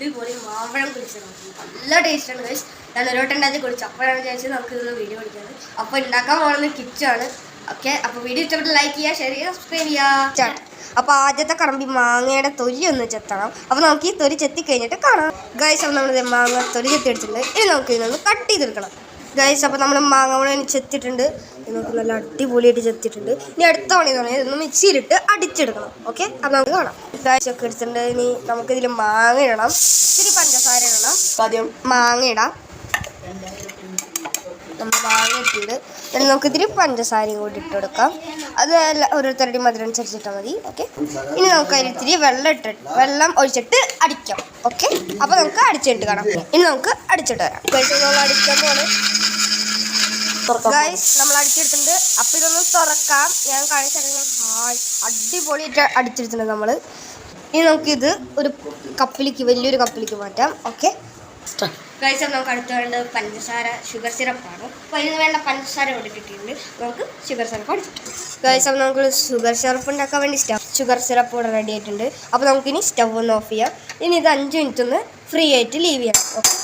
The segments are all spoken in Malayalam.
അടിപൊളി മാമ്പഴം കുടിച്ചത് നല്ല ടേസ്റ്റ് ആണ് ഗൈസ് ഞാൻ ഒരു വട്ടം ഉണ്ടാക്കി കുടിച്ചു. അപ്പോഴാണ് വിചാരിച്ചത് നമുക്ക് ഇതൊന്ന് വീഡിയോ കുടിക്കുന്നത് അപ്പോൾ ഉണ്ടാക്കാൻ പോകുന്നത് കിച്ചാണ് ഓക്കെ അപ്പോൾ വീഡിയോ ഇഷ്ടപ്പെട്ട് ലൈക്ക് ചെയ്യുക ഷെയർ ചെയ്യുക സബ്സ്ക്രൈബ് ചെയ്യുക. അപ്പോൾ ആദ്യത്തെ കറമ്പി മാങ്ങയുടെ തൊലി ഒന്ന് ചെത്തണം. അപ്പോൾ നമുക്ക് ഈ തൊലി ചെത്തി കഴിഞ്ഞിട്ട് കാണാം. ഗൈസ് അപ്പോൾ നമ്മൾ മാങ്ങ തൊലി ചെത്തി എടുത്തിട്ടുണ്ട്. ഇനി നമുക്ക് ഇതൊന്ന് കട്ട് ചെയ്തെടുക്കണം ഗൈസ് അപ്പോൾ നമ്മൾ മാങ്ങ മുഴുവൻ ചെത്തിയിട്ടുണ്ട്. നമുക്ക് നല്ല അടിപൊളിയായിട്ട് ചെത്തിയിട്ടുണ്ട്. ഇനി അടുത്ത പണി എന്ന് ഇതൊന്ന് മിക്സിയിലിട്ട് അടിച്ചെടുക്കണം. ഓക്കെ അപ്പോൾ നമുക്ക് കാണാം. ഒക്കെ എടുത്തിട്ടുണ്ട് ഇനി നമുക്കിതിൽ മാങ്ങ ഇടണം. ഇത്തിരി പഞ്ചസാര ഇടണം. ആദ്യം മാങ്ങ ഇടാം. നമ്മൾ മാങ്ങ ഇട്ടിട്ട് then നമുക്ക് ഇത്തിരി പഞ്ചസാരയും കൂടി ഇട്ട് കൊടുക്കാം. അത് എല്ലാം ഓരോരുത്തരുടെയും മധുരം അനുസരിച്ചിട്ടാൽ മതി. ഓക്കെ ഇനി നമുക്ക് അതിൽ ഇത്തിരി വെള്ളം ഇട്ടിട്ട് വെള്ളം ഒഴിച്ചിട്ട് അടിക്കാം. ഓക്കെ അപ്പോൾ നമുക്ക് അടിച്ചിട്ട് കാണാം. ഇനി നമുക്ക് അടിച്ചിട്ട് വരാം. നമ്മൾ അടിക്കാൻ പോണ് ഗൈസ് നമ്മൾ അടിച്ചെടുത്തിട്ടുണ്ട്. അപ്പോൾ ഇതൊന്ന് തുറക്കാം. ഞാൻ കാണിച്ചു ഹായ്. അടിപൊളിയായിട്ട് അടിച്ചെടുത്തിട്ടുണ്ട് നമ്മൾ ഇനി നമുക്കിത് ഒരു കപ്പിലേക്ക് വലിയൊരു കപ്പിലേക്ക് മാറ്റാം. ഓക്കെ കഴിച്ചാൽ നമുക്ക് അടുത്ത് വേണ്ടത് പഞ്ചസാര ഷുഗർ സിറപ്പാണ് അപ്പോൾ അതിന് വേണ്ട പഞ്ചസാര ഇവിടെ കിട്ടിയിട്ടുണ്ട്. നമുക്ക് ഷുഗർ സിറപ്പ് അടിച്ചിട്ടുണ്ട് കഴിച്ചാൽ നമുക്ക് ഷുഗർ സിറപ്പ് ഉണ്ടാക്കാൻ വേണ്ടി സ്റ്റവ് ഷുഗർ സിറപ്പ് ഇവിടെ റെഡി ആയിട്ടുണ്ട്. അപ്പോൾ നമുക്കിനി സ്റ്റവ് ഒന്ന് ഓഫ് ചെയ്യാം. ഇനി ഇത് അഞ്ച് മിനിറ്റ് ഒന്ന് ഫ്രീ ആയിട്ട് ലീവ് ചെയ്യാം. ഓക്കെ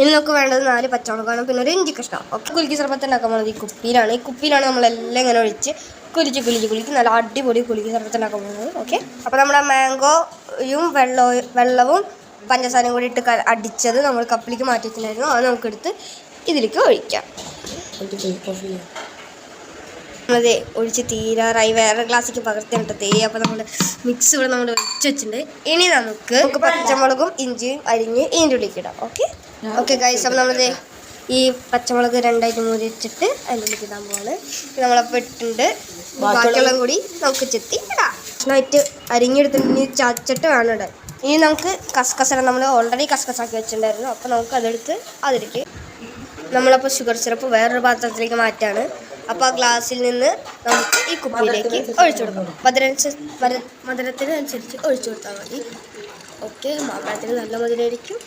ഇനി നമുക്ക് വേണ്ടത് നാല് പച്ചമുളകാണ്. പിന്നെ ഒരു ഇഞ്ചി കഷ്ണം. ഓക്കെ കുലുക്കി സർബത്ത് ഉണ്ടാക്കാൻ പോകുന്നത് ഈ കുപ്പിയിലാണ്. ഈ കുപ്പിയിലാണ് നമ്മളെല്ലാം ഇങ്ങനെ ഒഴിച്ച് കുലിച്ച് കുലിച്ച് കുലിക്ക് നല്ല അടിപൊളി കുലിക്ക് സർവത്തിനൊക്കെ പോകുന്നത്. ഓക്കെ അപ്പോൾ നമ്മുടെ മാംഗോയും വെള്ളവും വെള്ളവും പഞ്ചസാരയും കൂടി ഇട്ട് അടിച്ചത് നമ്മൾ കപ്പിലേക്ക് മാറ്റിയിട്ടുണ്ടായിരുന്നു അത് നമുക്കെടുത്ത് ഇതിലേക്ക് ഒഴിക്കാം. അതെ ഒഴിച്ച് തീരാറായി. വേറെ ഗ്ലാസ്സിലേക്ക് പകർത്തിയിട്ട് തേ അപ്പോൾ നമ്മൾ മിക്സ് ഇവിടെ നമ്മൾ ഒഴിച്ച് വെച്ചിട്ടുണ്ട്. ഇനി നമുക്ക് പച്ചമുളകും ഇഞ്ചിയും അരിഞ്ഞ് ഇതിന്റെ ഉള്ളിലേക്ക് ഇടാം. ഓക്കെ ഓക്കെ ഗൈസ് അപ്പോൾ ഈ പച്ചമുളക് രണ്ടായിട്ട് മൂരി വെച്ചിട്ട് അതിലേക്ക് ഇടാൻ പോവാണ്. നമ്മളപ്പോൾ ഇട്ടിട്ടുണ്ട് ബാക്കിയുള്ളതും കൂടി നമുക്ക് ചെത്തി ഇടാം. നന്നായിട്ട് അരിഞ്ഞെടുത്തിട്ട് ചതച്ചിട്ട് വേണം ഇടാൻ. ഇനി നമുക്ക് കസ്കസര നമ്മൾ ഓൾറെഡി കസ്കസാക്കി വെച്ചിട്ടുണ്ടായിരുന്നു. അപ്പോൾ നമുക്ക് അതെടുത്ത് അതിലേക്ക് നമ്മളപ്പോൾ ഷുഗർ സിറപ്പ് വേറൊരു പാത്രത്തിലേക്ക് മാറ്റാണ്. അപ്പോൾ ആ ഗ്ലാസ്സിൽ നിന്ന് നമുക്ക് ഈ കുപ്പിയിലേക്ക് ഒഴിച്ചു കൊടുക്കാം. മധുരനുസരിച്ച് മധുര മധുരത്തിനനുസരിച്ച് ഒഴിച്ചു കൊടുത്താൽ മതി. ഓക്കെ മാമ്പഴത്തിന് നല്ല മധുരമായിരിക്കും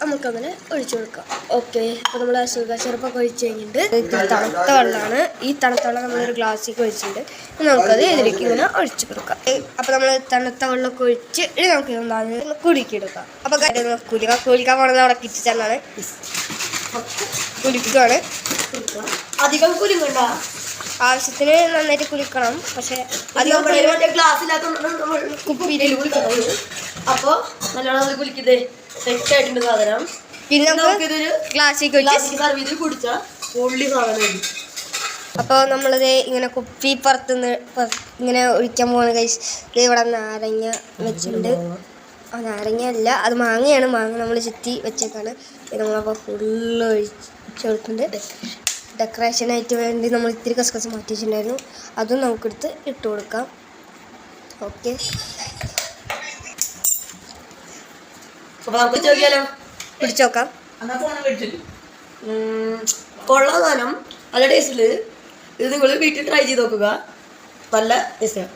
നമുക്കങ്ങനെ ഒഴിച്ചു കൊടുക്കാം. ഓക്കെ അപ്പോൾ നമ്മൾ ആ ഷുഗർ സിറപ്പൊക്കെ ഒഴിച്ച് കഴിഞ്ഞിട്ട് ഇത് തണുത്ത വെള്ളമാണ്. ഈ തണുത്ത വെള്ളം നമ്മളൊരു ഗ്ലാസ്സിലേക്ക് ഒഴിച്ചിട്ടുണ്ട് നമുക്കത് ഇതിലേക്ക് ഇങ്ങനെ ഒഴിച്ചു കൊടുക്കാം. അപ്പോൾ നമ്മൾ തണുത്ത വെള്ളമൊക്കെ ഒഴിച്ച് ഇനി നമുക്ക് ഇതൊന്ന് കുലുക്കിയെടുക്കാം. അപ്പോൾ കാര്യം കുലിക്കാൻ കുലിക്കാൻ പോകുന്നത് അവിടെ കിച്ചണാണ് കുലിക്കുകയാണ് അധികം കുലുങ്ങണ്ട. ആവശ്യത്തിന് നന്നായിട്ട് കുലിക്കണം. പക്ഷെ അധികം കുപ്പിയിൽ കുളിക്കണം അപ്പൊ നല്ലോണം കുലിക്കതേ സെറ്റ് ആയിട്ടുണ്ട് സാധനം. പിന്നെ നമുക്ക് ഇതൊരു ഗ്ലാസ്സിൽ സർവ് ചെയ്ത് കുടിച്ചാ പൊള്ളി സാധനം അപ്പോൾ നമ്മളിത് ഇങ്ങനെ കുപ്പി പുറത്തുനിന്ന് ഇങ്ങനെ ഒഴിക്കാൻ പോകുന്ന കൈസ് ഇത് ഇവിടെ നാരങ്ങ വെച്ചിട്ടുണ്ട്. ആ നാരങ്ങ അല്ല അത് മാങ്ങയാണ്. മാങ്ങ നമ്മൾ ചെത്തി വെച്ചേക്കാണ്. നമ്മളപ്പോ നമ്മളപ്പോൾ ഫുള്ള് ഒഴിച്ച് കൊടുക്കുന്നുണ്ട് ഡെക്കറേഷനായിട്ട് വേണ്ടി നമ്മൾ ഇത്തിരി കസ്കസ് മാറ്റി വെച്ചിട്ടുണ്ടായിരുന്നു അതും നമുക്കെടുത്ത് ഇട്ട് കൊടുക്കാം. ഓക്കെ അപ്പൊ നമുക്ക് ചോദിക്കാലോ? പിടിച്ചു നോക്കാം. കൊള്ള സാധനം നല്ല ടേസ്റ്റിൽ ഇത് നിങ്ങൾ വീട്ടിൽ ട്രൈ ചെയ്ത് നോക്കുക. നല്ല ടേസ്റ്റാണ്